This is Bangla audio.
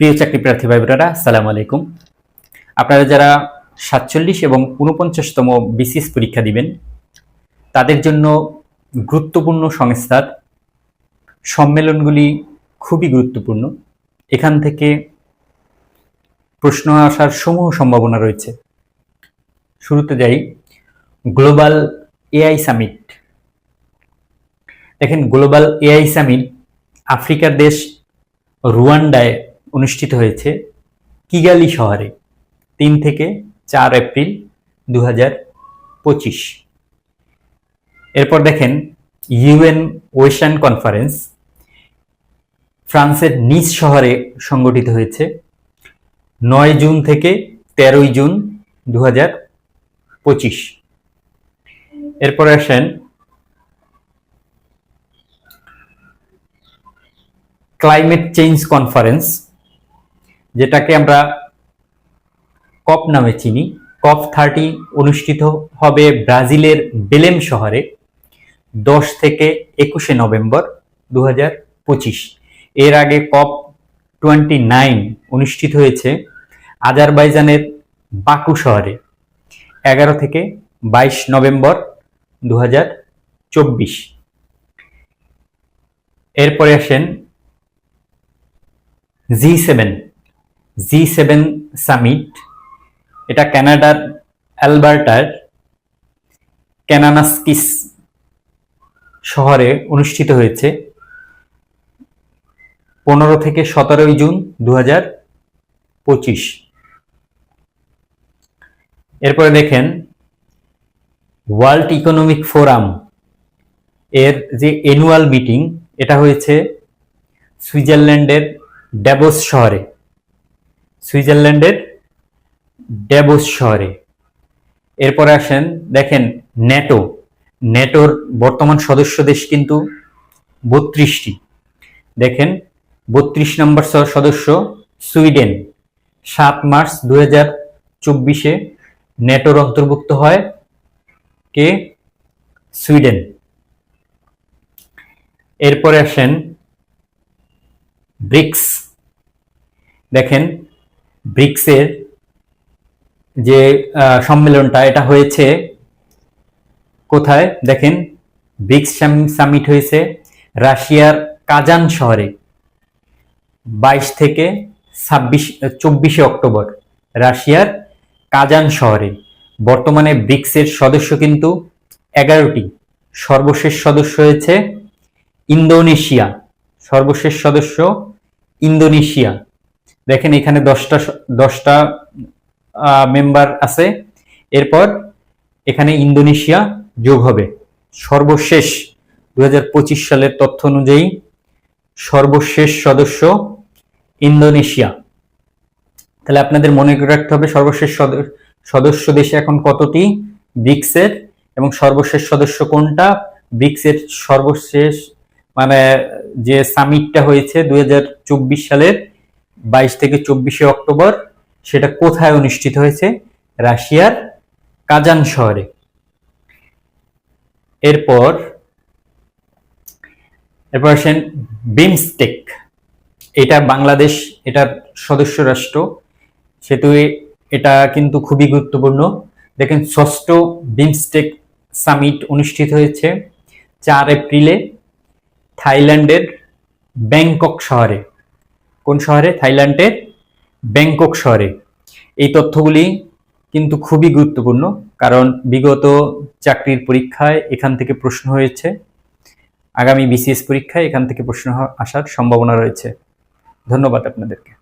প্রিয় চাকরি প্রার্থী ভাই বোনেরা সালাম আলাইকুম। আপনারা যারা সাতচল্লিশ এবং উনপঞ্চাশতম বিসিএস পরীক্ষা দিবেন, তাদের জন্য গুরুত্বপূর্ণ সংস্থার সম্মেলনগুলি খুবই গুরুত্বপূর্ণ। এখান থেকে প্রশ্ন আসার সমূহ সম্ভাবনা রয়েছে। শুরুতে যাই, গ্লোবাল এআই সামিট। দেখেন, গ্লোবাল এআই সামিট আফ্রিকার দেশ রুয়ান্ডায় অনুষ্ঠিত হয়েছে কিগালি শহরে, তিন থেকে চার এপ্রিল দু পঁচিশ। এরপর দেখেন ইউএন ওয়েশান কনফারেন্স, ফ্রান্সের নিজ শহরে সংগঠিত হয়েছে, নয় জুন থেকে তেরোই জুন দু পঁচিশ। এরপরে আসেন ক্লাইমেট চেঞ্জ কনফারেন্স যেটাকে আমরা কপ নামে চিনি। কপ থার্টি অনুষ্ঠিত হবে ব্রাজিলের বেলেম শহরে দশ থেকে একুশে নভেম্বর দু এর আগে কপ টোয়েন্টি নাইন অনুষ্ঠিত হয়েছে আজারবাইজানের বাকু শহরে এগারো থেকে বাইশ নভেম্বর দু এরপরে আসেন G seven. G seven summit এটা ক্যানাডার অ্যালবার্টার ক্যানানাস্কিস শহরে অনুষ্ঠিত হয়েছে পনেরো থেকে সতেরোই জুন দু পঁচিশ। এরপরে দেখেন ওয়ার্ল্ড ইকোনমিক ফোরাম এর যে অ্যানুয়াল মিটিং এটা হয়েছে সুইজারল্যান্ডের ড্যাবোস শহরে। সুইজারল্যান্ডের ড্যাবোস শহরে এরপরে আসেন, দেখেন, ন্যাটো। ন্যাটোর বর্তমান সদস্য দেশ কিন্তু বত্রিশটি। দেখেন, বত্রিশ নম্বর সদস্য সুইডেন। সাত মার্চ দু হাজার চব্বিশে ন্যাটোর অন্তর্ভুক্ত হয় কে? সুইডেন। এরপরে আসেন ব্রিক্স। দেখেন ব্রিক্সের যে সম্মেলনটা, এটা হয়েছে কোথায়? দেখেন, ব্রিক্স সামিট হয়েছে রাশিয়ার কাজান শহরে বাইশ থেকে ছাব্বিশ, চব্বিশে অক্টোবর, রাশিয়ার কাজান শহরে। বর্তমানে ব্রিক্সের সদস্য কিন্তু এগারোটি। সর্বশেষ সদস্য হয়েছে ইন্দোনেশিয়া। সর্বশেষ সদস্য ইন্দোনেশিয়া। দেখেন এখানে দশটা দশটা মেম্বার আছে। এরপর এখানে ইন্দোনেশিয়া যোগ হবে। সর্বশেষ দু হাজার পঁচিশ সালের তথ্য অনুযায়ী সর্বশেষ সদস্য ইন্দোনেশিয়া। তাহলে আপনাদের মনে রাখতে হবে, সর্বশেষ সদ- সদস্য দেশে এখন কতটি? ব্রিক্সের। এবং সর্বশেষ সদস্য কোনটা? ব্রিক্সের সর্বশেষ মানে যে সামিটটা হয়েছে দুই হাজার চব্বিশ সালের বাইশ থেকে চব্বিশে অক্টোবর, সেটা কোথায় অনুষ্ঠিত হয়েছে? রাশিয়ার কাজান শহরে। এরপর এরপর আসেন বিমস্টেক। এটা বাংলাদেশ, এটার সদস্য রাষ্ট্র। সেহেতু এটা কিন্তু খুবই গুরুত্বপূর্ণ। দেখেন, ষষ্ঠ বিমস্টেক সামিট অনুষ্ঠিত হয়েছে চার এপ্রিলে থাইল্যান্ডের ব্যাংকক শহরে। কোন শহরে? থাইল্যান্ডের ব্যাংকক শহরে। এই তথ্যগুলি কিন্তু খুবই গুরুত্বপূর্ণ, কারণ বিগত চাকরির পরীক্ষায় এখান থেকে প্রশ্ন হয়েছে। আগামী বিসিএস পরীক্ষায় এখান থেকে প্রশ্ন আসার সম্ভাবনা রয়েছে। ধন্যবাদ আপনাদেরকে।